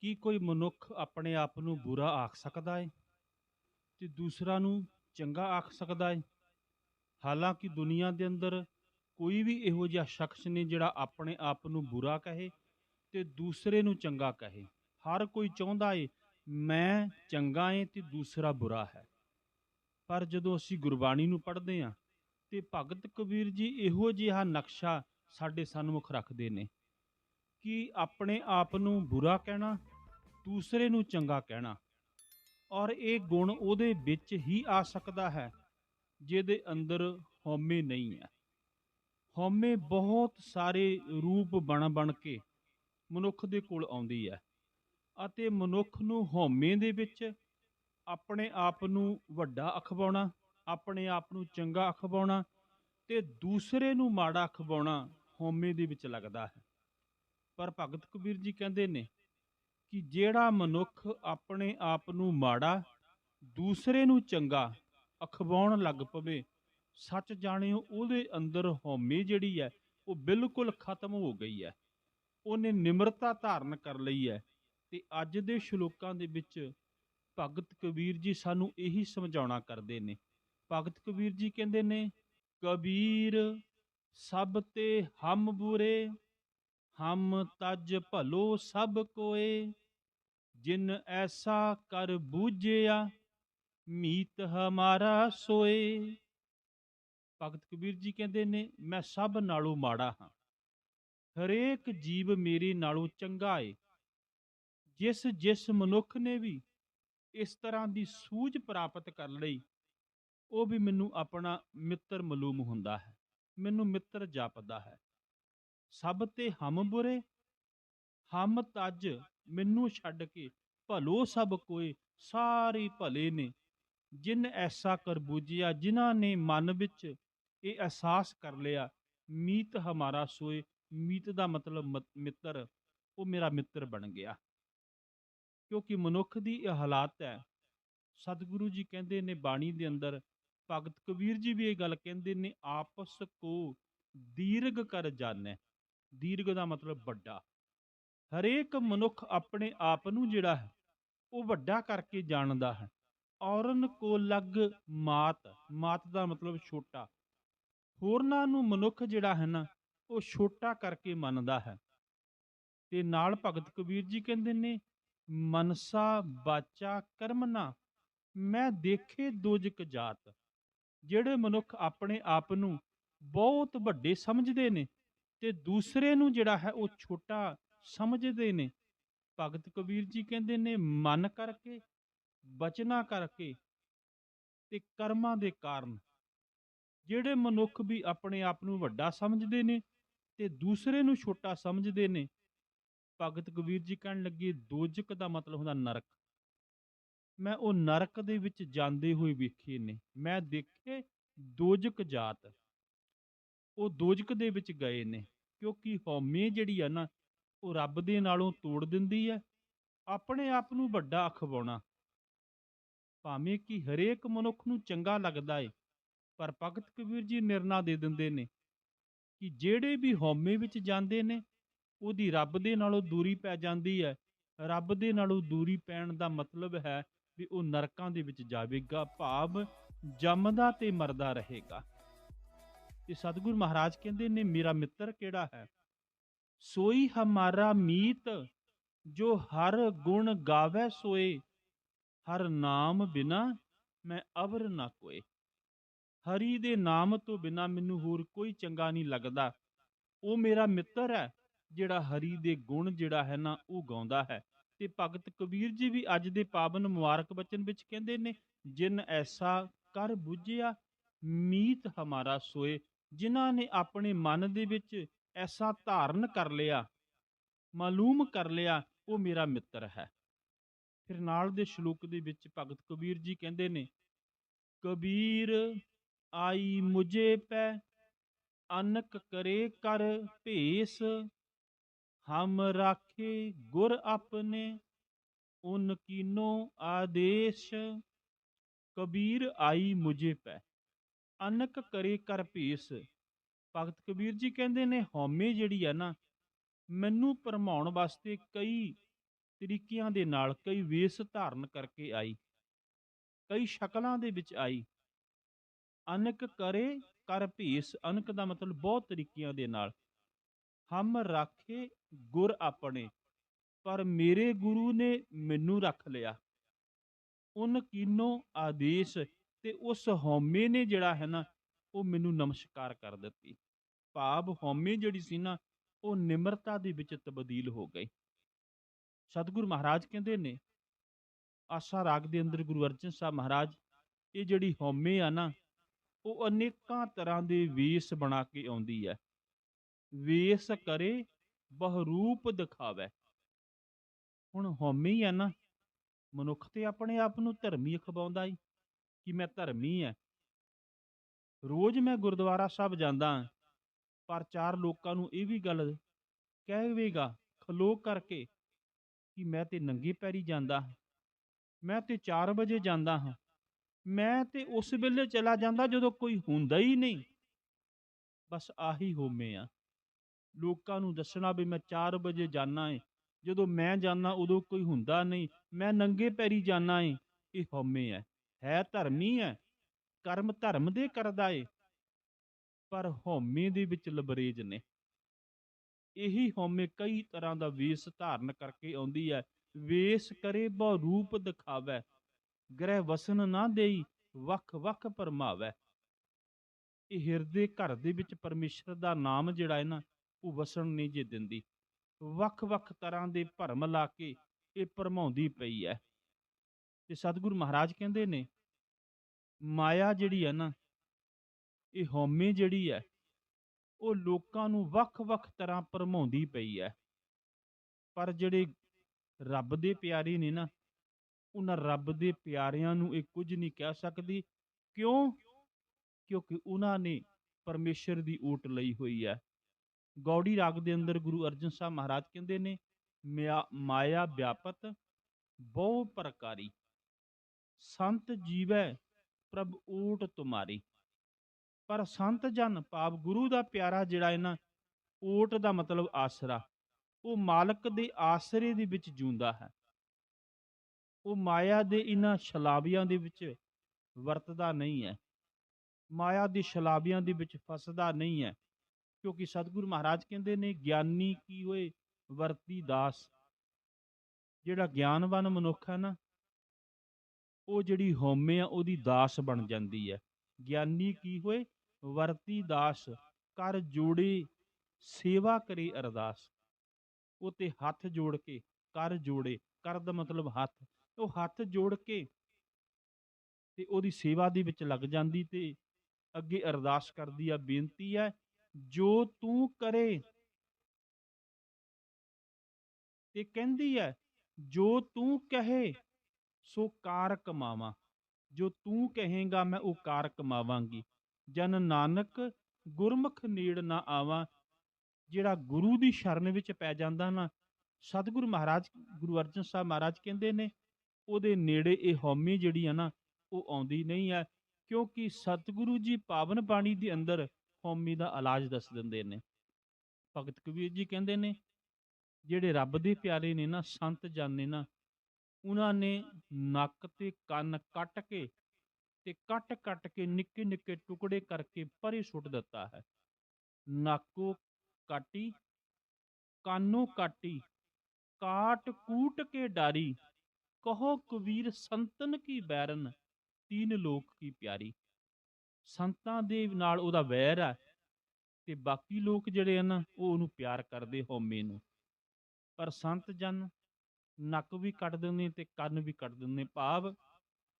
ਕੀ ਕੋਈ ਮਨੁੱਖ ਆਪਣੇ ਆਪ ਨੂੰ ਬੁਰਾ ਆਖ ਸਕਦਾ ਹੈ ਤੇ ਦੂਸਰਾ ਨੂੰ ਚੰਗਾ ਆਖ ਸਕਦਾ ਹੈ ਹਾਲਾਂਕਿ ਦੁਨੀਆ ਦੇ ਅੰਦਰ ਕੋਈ ਵੀ ਇਹੋ ਜਿਹਾ ਸ਼ਖਸ ਨਹੀਂ ਜਿਹੜਾ ਆਪਣੇ ਆਪ ਨੂੰ ਬੁਰਾ ਕਹੇ ਤੇ ਦੂਸਰੇ ਨੂੰ ਚੰਗਾ ਕਹੇ। ਹਰ ਕੋਈ ਚਾਹੁੰਦਾ ਏ, ਮੈਂ ਚੰਗਾ ਏ ਤੇ ਦੂਸਰਾ ਬੁਰਾ ਹੈ। ਪਰ ਜਦੋਂ ਅਸੀਂ ਗੁਰਬਾਣੀ ਨੂੰ ਪੜ੍ਹਦੇ ਹਾਂ ਤੇ ਭਗਤ ਕਬੀਰ ਜੀ ਇਹੋ ਜਿਹਾ ਨਕਸ਼ਾ ਸਾਡੇ ਸਨਮੁਖ ਰੱਖਦੇ ਨੇ ਕਿ ਆਪਣੇ ਆਪ ਨੂੰ ਬੁਰਾ ਕਹਿਣਾ, ਦੂਸਰੇ ਨੂੰ ਚੰਗਾ ਕਹਿਣਾ ਔਰ ਇਹ ਗੁਣ ਉਹਦੇ ਵਿੱਚ ਹੀ ਆ ਸਕਦਾ ਹੈ ਜਿਹਦੇ ਅੰਦਰ ਹਉਮੈ ਨਹੀਂ ਹੈ। ਹਉਮੈ ਬਹੁਤ ਸਾਰੇ ਰੂਪ ਬਣ ਬਣ ਕੇ ਮਨੁੱਖ ਦੇ ਕੋਲ ਆਉਂਦੀ ਹੈ ਅਤੇ ਮਨੁੱਖ ਨੂੰ ਹਉਮੈ ਦੇ ਵਿੱਚ ਆਪਣੇ ਆਪ ਨੂੰ ਵੱਡਾ ਅਖਵਾਉਣਾ ਆਪਣੇ ਆਪ ਨੂੰ ਚੰਗਾ ਅਖਵਾਉਣਾ ਤੇ ਦੂਸਰੇ ਨੂੰ ਮਾੜਾ ਅਖਵਾਉਣਾ ਹਉਮੈ ਦੇ ਵਿੱਚ ਲੱਗਦਾ ਹੈ। ਪਰ ਭਗਤ ਕਬੀਰ ਜੀ ਕਹਿੰਦੇ ਨੇ ਕਿ ਜਿਹੜਾ ਮਨੁੱਖ ਆਪਣੇ ਆਪ ਨੂੰ ਮਾੜਾ, ਦੂਸਰੇ ਨੂੰ ਚੰਗਾ ਅਖਵਾਉਣ ਲੱਗ ਪਵੇ, ਸੱਚ ਜਾਣਿਓ ਉਹਦੇ ਅੰਦਰ ਹਉਮੈ ਜਿਹੜੀ ਹੈ, ਉਹ ਬਿਲਕੁਲ ਖਤਮ ਹੋ ਗਈ ਹੈ। ਉਹਨੇ ਨਿਮਰਤਾ ਧਾਰਨ ਕਰ ਲਈ ਹੈ ਤੇ ਅੱਜ ਦੇ ਸ਼ਲੋਕਾਂ ਦੇ ਵਿੱਚ ਭਗਤ ਕਬੀਰ ਜੀ ਸਾਨੂੰ ਇਹੀ ਸਮਝਾਉਣਾ ਕਰਦੇ ਨੇ। ਭਗਤ ਕਬੀਰ ਜੀ ਕਹਿੰਦੇ ਨੇ, ਕਬੀਰ, ਸਭ ਤੇ ਹਮ ਬੁਰੇ, ਹਮ ਤਜ ਭਲੋ ਸਭ ਕੋਏ, ਜਿਨ ਐਸਾ ਕਰ ਬੂਝਿਆ, ਮੀਤ ਹਮਾਰਾ ਸੋਏ। ਭਗਤ ਕਬੀਰ ਜੀ ਕਹਿੰਦੇ ਨੇ, ਮੈਂ ਸਭ ਨਾਲੋਂ ਮਾੜਾ ਹਾਂ। ਹਰੇਕ ਜੀਵ ਮੇਰੇ ਨਾਲੋਂ ਚੰਗਾ ਏ। ਜਿਸ ਜਿਸ ਮਨੁੱਖ ਨੇ ਵੀ ਇਸ ਤਰ੍ਹਾਂ ਦੀ ਸੂਝ ਪ੍ਰਾਪਤ ਕਰਨ ਲਈ ਉਹ ਵੀ ਮੈਨੂੰ ਆਪਣਾ ਮਿੱਤਰ ਮਾਲੂਮ ਹੁੰਦਾ ਹੈ, ਮੈਨੂੰ ਮਿੱਤਰ ਜਾਪਦਾ ਹੈ। ਸਭ ਤੇ ਹਮ ਬੁਰੇ, ਹਮ ਤਜ ਮੈਨੂੰ ਛੱਡ ਕੇ ਭਲੋ ਸਭ ਕੋਏ ਸਾਰੇ ਭਲੇ ਨੇ। ਜਿਨ ਐਸਾ ਕਰਬੂਜਿਆ ਜਿਨ੍ਹਾਂ ਨੇ ਮਨ ਵਿੱਚ ਇਹ ਅਹਿਸਾਸ ਕਰ ਲਿਆ, ਮੀਤ ਹਮਾਰਾ ਸੋਏ, ਮੀਤ ਦਾ ਮਤਲਬ ਮਤ- ਮਿੱਤਰ, ਉਹ ਮੇਰਾ ਮਿੱਤਰ ਬਣ ਗਿਆ। ਕਿਉਂਕਿ ਮਨੁੱਖ ਦੀ ਇਹ ਹਾਲਾਤ ਹੈ। ਸਤਿਗੁਰੂ ਜੀ ਕਹਿੰਦੇ ਨੇ ਬਾਣੀ ਦੇ ਅੰਦਰ, ਭਗਤ ਕਬੀਰ ਜੀ ਵੀ ਇਹ ਗੱਲ ਕਹਿੰਦੇ ਨੇ, ਆਪਸ ਕੋ ਦੀਰਘ ਕਰ ਜਾਣੈ। ਦੀਰਘ ਦਾ ਮਤਲਬ ਵੱਡਾ। ਹਰੇਕ ਮਨੁੱਖ ਆਪਣੇ ਆਪ ਨੂੰ ਜਿਹੜਾ ਹੈ, ਉਹ ਵੱਡਾ ਕਰਕੇ ਜਾਣਦਾ ਹੈ। ਔਰਨ ਕੋ ਲਗ ਮਾਤ ਮਾਤ ਦਾ ਮਤਲਬ ਛੋਟਾ। ਹੋਰਨਾਂ ਨੂੰ ਮਨੁੱਖ ਜਿਹੜਾ ਹੈ ਨਾ, ਉਹ ਛੋਟਾ ਕਰਕੇ ਮੰਨਦਾ ਹੈ। ਤੇ ਨਾਲ ਭਗਤ ਕਬੀਰ ਜੀ ਕਹਿੰਦੇ ਨੇ ਮਨਸਾ ਬਾਚਾ ਕਰਮ ਨਾ, ਮੈਂ ਦੇਖੇ ਦੋਜਕ ਜਾਤ। ਜਿਹੜੇ ਮਨੁੱਖ ਆਪਣੇ ਆਪ ਨੂੰ ਬਹੁਤ ਵੱਡੇ ਸਮਝਦੇ ਨੇ ਤੇ ਦੂਸਰੇ ਨੂੰ ਜਿਹੜਾ ਹੈ ਉਹ ਛੋਟਾ ਸਮਝਦੇ ਨੇ। ਭਗਤ ਕਬੀਰ ਜੀ ਕਹਿੰਦੇ ਨੇ, ਮਨ ਕਰਕੇ, ਬਚਨਾ ਕਰਕੇ ਤੇ ਕਰਮਾਂ ਦੇ ਕਾਰਨ। ਜਿਹੜੇ ਮਨੁੱਖ ਵੀ ਆਪਣੇ ਆਪ ਨੂੰ ਵੱਡਾ ਸਮਝਦੇ ਨੇ ਤੇ ਦੂਸਰੇ ਨੂੰ ਛੋਟਾ ਸਮਝਦੇ ਨੇ ਭਗਤ ਕਬੀਰ ਜੀ ਕਹਿਣ ਲੱਗੇ, ਦੋਜਕ ਦਾ ਮਤਲਬ ਹੁੰਦਾ ਨਰਕ। ਮੈਂ ਉਹ ਨਰਕ ਦੇ ਵਿੱਚ ਜਾਂਦੇ ਹੋਏ ਵੇਖੇ ਨੇ। ਮੈਂ ਦੇਖੇ ਦੋਜਕ ਜਾਤ। ਉਹ ਦੋਜਕ ਦੇ ਵਿੱਚ ਗਏ ਨੇ, ਕਿਉਂਕਿ ਹਉਮੈ ਜਿਹੜੀ ਆ ਨਾ, ਉਹ ਰੱਬ ਦੇ ਨਾਲੋਂ ਤੋੜ ਦਿੰਦੀ ਹੈ ਆਪਣੇ ਆਪ ਨੂੰ ਵੱਡਾ ਅਖਵਾਉਣਾ। ਭਾਵੇਂ ਕਿ ਹਰੇਕ ਮਨੁੱਖ ਨੂੰ ਚੰਗਾ ਲੱਗਦਾ ਏ, ਪਰ ਭਗਤ ਕਬੀਰ ਜੀ ਨਿਰਣਾ ਦੇ ਦਿੰਦੇ ਨੇ ਕਿ ਜਿਹੜੇ ਵੀ ਹਉਮੈ ਵਿੱਚ ਜਾਂਦੇ ਨੇ ਉਹਦੀ ਰੱਬ ਦੇ ਨਾਲੋਂ ਦੂਰੀ ਪੈ ਜਾਂਦੀ ਹੈ। ਰੱਬ ਦੇ ਨਾਲੋਂ ਦੂਰੀ ਪੈਣ ਦਾ ਮਤਲਬ ਹੈ ਵੀ ਉਹ ਨਰਕਾਂ ਦੇ ਵਿੱਚ ਜਾਵੇਗਾ, ਭਾਵ ਜੰਮਦਾ ਤੇ ਮਰਦਾ ਰਹੇਗਾ। ਤੇ ਸਤਿਗੁਰ ਮਹਾਰਾਜ ਕਹਿੰਦੇ ਨੇ, ਮੇਰਾ ਮਿੱਤਰ ਕਿਹੜਾ ਹੈ? ਸੋਈ ਹਮਾਰਾ ਮੀਤ, ਜੋ ਹਰ ਗੁਣ ਗਾਵੇ ਸੋਏ, ਹਰ ਨਾਮ ਬਿਨਾ ਮੈਂ ਅਵਰ ਨਾ ਕੋਏ। ਹਰੀ ਦੇ ਨਾਮ ਤੋਂ ਬਿਨਾ ਮੈਨੂੰ ਹੋਰ ਕੋਈ ਚੰਗਾ ਨਹੀਂ ਲੱਗਦਾ। ਉਹ ਮੇਰਾ ਮਿੱਤਰ ਹੈ ਜਿਹੜਾ ਹਰੀ ਦੇ ਗੁਣ ਜਿਹੜਾ ਹੈ ਨਾ, ਉਹ ਗਾਉਂਦਾ ਹੈ। ਤੇ ਭਗਤ ਕਬੀਰ ਜੀ ਵੀ ਅੱਜ ਦੇ ਪਾਵਨ ਮੁਬਾਰਕ ਬਚਨ ਵਿੱਚ ਕਹਿੰਦੇ ਨੇ, ਜਿਨ ਐਸਾ ਕਰ ਬੁੱਝਿਆ, ਮੀਤ ਹਮਾਰਾ ਸੋਏ। ਜਿਨ੍ਹਾਂ ਨੇ ਆਪਣੇ ਮਨ ਦੇ ਵਿੱਚ ਐਸਾ ਧਾਰਨ ਕਰ ਲਿਆ, ਮਾਲੂਮ ਕਰ ਲਿਆ, ਉਹ ਮੇਰਾ ਮਿੱਤਰ ਹੈ। ਫਿਰ ਨਾਲ ਦੇ ਸ਼ਲੋਕ ਦੇ ਵਿੱਚ ਭਗਤ ਕਬੀਰ ਜੀ ਕਹਿੰਦੇ ਨੇ, ਕਬੀਰ ਆਈ ਮੁਝੇ ਪੈ, ਅਨਕ ਕਰੇ ਕਰ ਭੇਸ ਹਮ ਰਾਖੇ ਗੁਰ ਆਪਣੇ, ਉਨ ਕੀਨੋ ਆਦੇਸ਼, ਕਬੀਰ ਆਈ ਮੁਝੇ ਪੈ। ਅਨਕ ਕਰੇ ਕਰ ਭੇਸ। ਭਗਤ ਕਬੀਰ ਜੀ ਕਹਿੰਦੇ ਨੇ, ਹਉਮੈ ਜਿਹੜੀ ਹੈ ਨਾ, ਮੈਨੂੰ ਭਰਮਾਉਣ ਵਾਸਤੇ ਕਈ ਤਰੀਕਿਆਂ ਦੇ ਨਾਲ ਕਈ ਵੇਸ ਧਾਰਨ ਕਰਕੇ ਆਈ, ਕਈ ਸ਼ਕਲਾਂ ਦੇ ਵਿੱਚ ਆਈ। ਅਨਕ ਕਰੇ ਕਰ ਭੇਸ, ਅਨਕ ਦਾ ਮਤਲਬ ਬਹੁਤ ਤਰੀਕਿਆਂ ਦੇ ਨਾਲ। ਹਮ ਰਾਖੇ ਗੁਰ ਆਪਣੇ, ਪਰ ਮੇਰੇ ਗੁਰੂ ਨੇ ਮੈਨੂੰ ਰੱਖ ਲਿਆ। ਉਨ ਕੀਨੋ ਆਦੇਸ਼ ਤੇ ਉਸ ਹਉਮੈ ਨੇ ਜਿਹੜਾ ਹੈ ਨਾ, ਉਹ ਮੈਨੂੰ ਨਮਸਕਾਰ ਕਰ ਦਿੱਤੀ। ਭਾਵ ਹਉਮੈ ਜਿਹੜੀ ਸੀ ਨਾ, ਉਹ ਨਿਮਰਤਾ ਦੇ ਵਿੱਚ ਤਬਦੀਲ ਹੋ ਗਈ। ਸਤਿਗੁਰੂ ਮਹਾਰਾਜ ਕਹਿੰਦੇ ਨੇ, ਆਸਾ ਰਾਗ ਦੇ ਅੰਦਰ ਗੁਰੂ ਅਰਜਨ ਸਾਹਿਬ ਮਹਾਰਾਜ, ਇਹ ਜਿਹੜੀ ਹਉਮੈ ਆ ਨਾ, ਉਹ ਅਨੇਕਾਂ ਤਰ੍ਹਾਂ ਦੇ ਵੇਸ ਬਣਾ ਕੇ ਆਉਂਦੀ ਹੈ। ਵੇਸ ਕਰੇ ਬਹਰੂਪ ਦਿਖਾਵੇ। ਹੁਣ ਹਉਮੈ ਹੀ ਆ ਨਾ ਮਨੁੱਖ ਤੇ ਆਪਣੇ ਆਪ ਨੂੰ ਧਰਮੀ ਅਖਵਾਉਂਦਾ ਈ ਕਿ ਮੈਂ ਧਰਮੀ ਹੈ ਰੋਜ਼ ਮੈਂ ਗੁਰਦੁਆਰਾ ਸਾਹਿਬ ਜਾਂਦਾ ਹਾਂ, ਪਰ ਚਾਰ ਲੋਕਾਂ ਨੂੰ ਇਹ ਵੀ ਗੱਲ ਕਹੇਗਾ ਖਲੋ ਕਰਕੇ ਕਿ ਮੈਂ ਤੇ ਨੰਗੇ ਪੈਰੀ ਜਾਂਦਾ ਹਾਂ ਮੈਂ ਤੇ 4 ਵਜੇ ਜਾਂਦਾ ਹਾਂ ਮੈਂ ਤੇ ਉਸ ਵੇਲੇ ਚਲਾ ਜਾਂਦਾ ਜਦੋਂ ਕੋਈ ਹੁੰਦਾ ਹੀ ਨਹੀਂ। ਬਸ ਆਹੀ ਹੋਮੇ ਆ। ਲੋਕਾਂ ਨੂੰ ਦੱਸਣਾ ਵੀ ਮੈਂ 4 ਵਜੇ ਜਾਣਾ ਏ। ਜਦੋਂ ਮੈਂ ਜਾਣਾ ਉਦੋਂ ਕੋਈ ਹੁੰਦਾ ਨਹੀਂ। ਮੈਂ ਨੰਗੇ ਪੈਰੀ ਜਾਣਾ ਏ। ਇਹ ਹਉਮੈ ਹੈ ਹੈ ਧਰਮੀ ਹੈ ਕਰਮ ਧਰਮ ਦੇ ਕਰਦਾ ਏ। ਪਰ ਹਉਮੈ ਦੇ ਵਿੱਚ ਲਬਰੇਜ ਨੇ। ਇਹੀ ਹਉਮੈ ਕਈ ਤਰ੍ਹਾਂ ਦਾ ਵੇਸ ਧਾਰਨ ਕਰਕੇ ਆਉਂਦੀ ਹੈ ਵੇਸ ਕਰੇ ਬਹੁ ਰੂਪ ਦਿਖਾਵੇ। ਗ੍ਰਹਿ ਵਸਨ ਨਾ ਦੇਈ ਵੱਖ ਵੱਖ ਪਰਮਾਵੇ। ਇਹ ਹਿਰਦੇ ਘਰ ਦੇ ਵਿੱਚ ਪਰਮੇਸ਼ਰ ਦਾ ਨਾਮ ਜਿਹੜਾ ਹੈ ਨਾ ਉਹ ਵਸਣ ਨਹੀਂ ਜੇ ਦਿੰਦੀ। ਵੱਖ ਵੱਖ ਤਰ੍ਹਾਂ ਦੇ ਭਰਮ ਲਾ ਕੇ ਇਹ ਭਰਮਾਉਂਦੀ ਪਈ ਹੈ ਤੇ ਸਤਿਗੁਰੂ ਮਹਾਰਾਜ ਕਹਿੰਦੇ ਨੇ, ਮਾਇਆ ਜਿਹੜੀ ਹੈ ਨਾ, ਇਹ ਹਉਮੈ ਜਿਹੜੀ ਹੈ ਉਹ ਲੋਕਾਂ ਨੂੰ ਵੱਖ-ਵੱਖ ਤਰ੍ਹਾਂ ਭਰਮਾਉਂਦੀ ਪਈ ਹੈ ਪਰ ਜਿਹੜੇ ਰੱਬ ਦੇ ਪਿਆਰੇ ਨੇ ਨਾ, ਉਹਨਾਂ ਰੱਬ ਦੇ ਪਿਆਰਿਆਂ ਨੂੰ ਇਹ ਕੁਝ ਨਹੀਂ ਕਹਿ ਸਕਦੀ। ਕਿਉਂ? ਕਿਉਂਕਿ ਉਹਨਾਂ ਨੇ ਪਰਮੇਸ਼ਰ ਦੀ ਓਟ ਲਈ ਹੋਈ ਹੈ ਗੌੜੀ ਰਾਗ ਦੇ ਅੰਦਰ ਗੁਰੂ ਅਰਜਨ ਸਾਹਿਬ ਮਹਾਰਾਜ ਕਹਿੰਦੇ ਨੇ, ਮਿਆ- ਮਾਇਆ ਵਿਆਪਤ, ਬਹੁ ਪ੍ਰਕਾਰੀ। ਸੰਤ ਜੀਵੈ, ਪ੍ਰਭ ਊਟ ਤੁਮਾਰੀ। ਪਰ ਸੰਤ ਜਨ ਭਾਵ ਗੁਰੂ ਦਾ ਪਿਆਰਾ ਜਿਹੜਾ ਇਹਨਾਂ ਓਟ ਦਾ ਮਤਲਬ ਆਸਰਾ। ਉਹ ਮਾਲਕ ਦੇ ਆਸਰੇ ਦੇ ਵਿੱਚ ਜੂੰਦਾ ਹੈ। ਉਹ ਮਾਇਆ ਦੇ ਇਹਨਾਂ ਸ਼ਲਾਬੀਆਂ ਦੇ ਵਿੱਚ ਵਰਤਦਾ ਨਹੀਂ ਹੈ। ਮਾਇਆ ਦੀ ਸ਼ਲਾਬੀਆਂ ਦੇ ਵਿੱਚ ਫਸਦਾ ਨਹੀਂ ਹੈ। ਕਿਉਂਕਿ ਸਤਿਗੁਰੂ ਮਹਾਰਾਜ ਕਹਿੰਦੇ ਨੇ, ਗਿਆਨੀ ਕੀ ਹੋਏ ਵਰਤੀ ਦਾਸ। ਜਿਹੜਾ ਗਿਆਨਵਾਨ ਮਨੁੱਖ ਹੈ ਨਾ, ਉਹ ਜਿਹੜੀ ਹਉਮੈ ਆ, ਉਹਦੀ ਦਾਸ ਬਣ ਜਾਂਦੀ ਹੈ। ਗਿਆਨੀ ਕੀ ਹੋਏ ਵਰਤੀ ਦਾਸ, ਕਰ ਜੋੜੇ, ਸੇਵਾ ਕਰੇ ਅਰਦਾਸ। ਉਹ ਤੇ ਹੱਥ ਜੋੜ ਕੇ, ਕਰ ਜੋੜੇ। ਕਰ ਦਾ ਮਤਲਬ ਹੱਥ। ਉਹ ਹੱਥ ਜੋੜ ਕੇ ਤੇ ਉਹਦੀ ਸੇਵਾ ਦੇ ਵਿੱਚ ਲੱਗ ਜਾਂਦੀ ਤੇ ਅੱਗੇ ਅਰਦਾਸ ਕਰਦੀ ਆ, ਬੇਨਤੀ ਹੈ ਜੋ ਤੂੰ ਕਰੇ। ਤੇ ਕਹਿੰਦੀ ਹੈ ਜੋ ਤੂੰ ਕਹੇ, ਸੋ ਕਾਰ ਕਮਾਵਾਂ। ਜੋ ਤੂੰ ਕਹੇਗਾ, ਮੈਂ ਉਹ ਕਾਰ ਕਮਾਵਾਂਗੀ। ਜਨ ਨਾਨਕ, ਗੁਰਮੁਖ ਨੇੜ ਨਾ ਆਵਾਂ। ਜਿਹੜਾ ਗੁਰੂ ਦੀ ਸ਼ਰਨ ਵਿੱਚ ਪੈ ਜਾਂਦਾ ਨਾ, ਸਤਿਗੁਰੂ ਮਹਾਰਾਜ, ਗੁਰੂ ਅਰਜਨ ਸਾਹਿਬ ਮਹਾਰਾਜ ਕਹਿੰਦੇ ਨੇ, ਉਹਦੇ ਨੇੜੇ ਇਹ ਹਉਮੈ ਜਿਹੜੀ ਆ ਨਾ, ਉਹ ਆਉਂਦੀ ਨਹੀਂ ਹੈ ਕਿਉਂਕਿ ਸਤਿਗੁਰੂ ਜੀ ਪਾਵਨ ਬਾਣੀ ਦੇ ਅੰਦਰ ਕੌਮੀ ਦਾ ਇਲਾਜ ਦੱਸ ਦਿੰਦੇ ਨੇ। ਭਗਤ ਕਬੀਰ ਜੀ ਕਹਿੰਦੇ ਨੇ, ਜਿਹੜੇ ਰੱਬ ਦੇ ਪਿਆਰੇ ਨੇ ਨਾ, ਸੰਤ ਜਨ ਨਾ ਉਹਨਾਂ ਨੇ ਨੱਕ ਤੇ ਕੰਨ ਕੱਟ ਕੇ ਤੇ ਕੱਟ ਕੱਟ ਕੇ ਨਿੱਕੇ ਨਿੱਕੇ ਟੁਕੜੇ ਕਰਕੇ ਪਰੇ ਸੁੱਟ ਦਿੱਤਾ ਹੈ। ਨਾਕੋ ਕਾਟੀ, ਕਾਨੋ ਕਾਟੀ, ਕਾਟ ਕੂਟ ਕੇ ਡਾਰੀ, ਕਹੋ ਕਬੀਰ ਸੰਤਨ ਕੀ ਬੈਰਨ, ਤੀਨ ਲੋਕ ਕੀ ਪਿਆਰੀ। ਸੰਤਾਂ ਦੇ ਨਾਲ ਉਹਦਾ ਵੈਰ ਆ ਤੇ ਬਾਕੀ ਲੋਕ ਜਿਹੜੇ ਆ ਨਾ, ਉਹ ਉਹਨੂੰ ਪਿਆਰ ਕਰਦੇ ਹਉਮੈ ਨੂੰ। ਪਰ ਸੰਤ ਜਨ ਨੱਕ ਵੀ ਕੱਟ ਦਿੰਦੇ ਤੇ ਕੰਨ ਵੀ ਕੱਟ ਦਿੰਦੇ, ਭਾਵ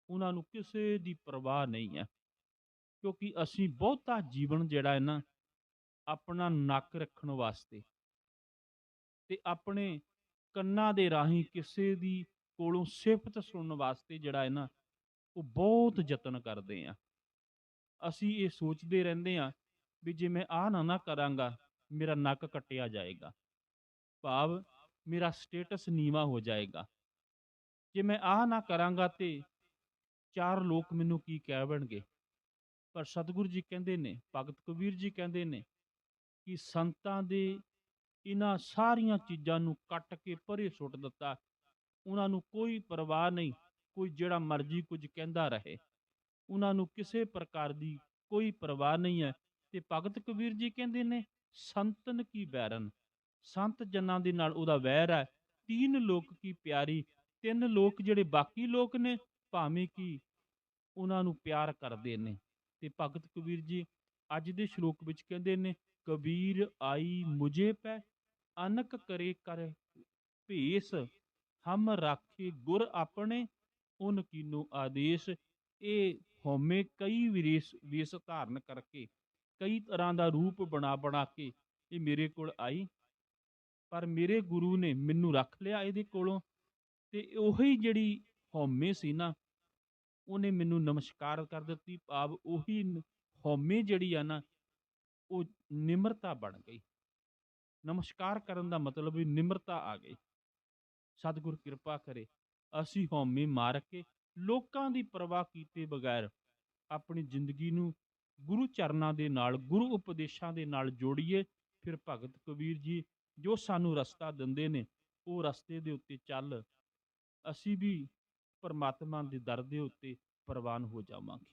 ਉਹਨਾਂ ਨੂੰ ਕਿਸੇ ਦੀ ਪਰਵਾਹ ਨਹੀਂ ਹੈ ਕਿਉਂਕਿ ਅਸੀਂ ਬਹੁਤਾ ਜੀਵਨ ਜਿਹੜਾ ਹੈ ਨਾ, ਆਪਣਾ ਨੱਕ ਰੱਖਣ ਵਾਸਤੇ ਤੇ ਆਪਣੇ ਕੰਨਾਂ ਦੇ ਰਾਹੀਂ ਕਿਸੇ ਦੀ ਕੋਲੋਂ ਸਿਫਤ ਸੁਣਨ ਵਾਸਤੇ ਜਿਹੜਾ ਹੈ ਨਾ, ਉਹ ਬਹੁਤ ਯਤਨ ਕਰਦੇ ਆ। ਅਸੀਂ ਇਹ ਸੋਚਦੇ ਰਹਿੰਦੇ ਆ ਵੀ ਜੇ ਮੈਂ ਆਹ ਨਾ ਨਾ ਕਰਾਂਗਾ, ਮੇਰਾ ਨੱਕ ਕੱਟਿਆ ਜਾਏਗਾ। ਭਾਵ ਮੇਰਾ ਸਟੇਟਸ ਨੀਵਾ ਹੋ ਜਾਏਗਾ। ਜੇ ਮੈਂ ਆਹ ਨਾ ਕਰਾਂਗਾ ਤੇ ਚਾਰ ਲੋਕ ਮੈਨੂੰ ਕੀ ਕਹਿਣਗੇ ਪਰ ਸਤਿਗੁਰੂ ਜੀ ਕਹਿੰਦੇ ਨੇ, ਭਗਤ ਕਬੀਰ ਜੀ ਕਹਿੰਦੇ ਨੇ ਕਿ ਸੰਤਾਂ ਦੇ ਇਹਨਾਂ ਸਾਰੀਆਂ ਚੀਜ਼ਾਂ ਨੂੰ ਕੱਟ ਕੇ ਪਰੇ ਸੁੱਟ ਦਿੱਤਾ। ਉਹਨਾਂ ਨੂੰ ਕੋਈ ਪਰਵਾਹ ਨਹੀਂ, ਕੋਈ ਜਿਹੜਾ ਮਰਜ਼ੀ ਕੁਝ ਕਹਿੰਦਾ ਰਹੇ। ਉਹਨਾਂ ਨੂੰ ਕਿਸੇ ਪ੍ਰਕਾਰ ਦੀ ਕੋਈ ਪਰਵਾਹ ਨਹੀਂ ਹੈ। ਤੇ ਭਗਤ ਕਬੀਰ ਜੀ ਕਹਿੰਦੇ ਨੇ, ਸੰਤਨ ਕੀ ਬੈਰਨ? ਸੰਤ ਜਨਾਂ ਦੇ ਨਾਲ ਉਹਦਾ ਵੈਰ ਹੈ। ਤੀਨ ਲੋਕ ਕੀ ਪਿਆਰੀ, ਤਿੰਨ ਲੋਕ ਜਿਹੜੇ ਬਾਕੀ ਲੋਕ ਨੇ, ਭਾਵੇਂ ਕਿ ਉਹਨਾਂ ਨੂੰ ਪਿਆਰ ਕਰਦੇ ਨੇ। ਤੇ ਭਗਤ ਕਬੀਰ ਜੀ ਅੱਜ ਦੇ ਸ਼ਲੋਕ ਵਿੱਚ ਕਹਿੰਦੇ ਨੇ, ਕਬੀਰ ਆਈ ਮੁਝੇ ਪੈ, ਅਨਕ ਕਰੇ ਕਰ ਭੇਸ, ਹਮ ਰਾਖੇ ਗੁਰ ਆਪਣੇ, ਉਨ ਕੀਨੋ ਆਦੇਸ਼। ਇਹ ਹਉਮੈ ਕਈ ਵਿਰੇਸ ਵੇਸ ਧਾਰਨ ਕਰਕੇ, ਕਈ ਤਰ੍ਹਾਂ ਦਾ ਰੂਪ ਬਣਾ ਬਣਾ ਕੇ ਇਹ ਮੇਰੇ ਕੋਲ ਆਈ। ਪਰ ਮੇਰੇ ਗੁਰੂ ਨੇ ਮੈਨੂੰ ਰੱਖ ਲਿਆ ਇਹਦੇ ਕੋਲੋਂ ਤੇ ਉਹੀ ਜਿਹੜੀ ਹਉਮੈ ਸੀ ਨਾ, ਉਹਨੇ ਮੈਨੂੰ ਨਮਸਕਾਰ ਕਰ ਦਿੱਤੀ। ਭਾਵ ਉਹੀ ਨ- ਹਉਮੈ ਜਿਹੜੀ ਆ ਨਾ, ਉਹ ਨਿਮਰਤਾ ਬਣ ਗਈ। ਨਮਸਕਾਰ ਕਰਨ ਦਾ ਮਤਲਬ ਵੀ ਨਿਮਰਤਾ ਆ ਗਈ। ਸਤਿਗੁਰ ਕਿਰਪਾ ਕਰੇ, ਅਸੀਂ ਹਉਮੈ ਮਾਰ ਕੇ ਲੋਕਾਂ ਦੀ ਪਰਵਾਹ ਕੀਤੇ ਬਗੈਰ ਆਪਣੀ ਜ਼ਿੰਦਗੀ ਨੂੰ ਗੁਰੂ ਚਰਨਾਂ ਦੇ ਨਾਲ, ਗੁਰੂ ਉਪਦੇਸ਼ਾਂ ਦੇ ਨਾਲ ਜੋੜੀਏ, ਫਿਰ ਭਗਤ ਕਬੀਰ ਜੀ ਜੋ ਸਾਨੂੰ ਰਸਤਾ ਦਿੰਦੇ ਨੇ, ਉਹ ਰਸਤੇ ਦੇ ਉੱਤੇ ਚੱਲ, ਅਸੀਂ ਵੀ ਪਰਮਾਤਮਾ ਦੇ ਦਰ ਦੇ ਉੱਤੇ ਪ੍ਰਵਾਨ ਹੋ ਜਾਵਾਂਗੇ।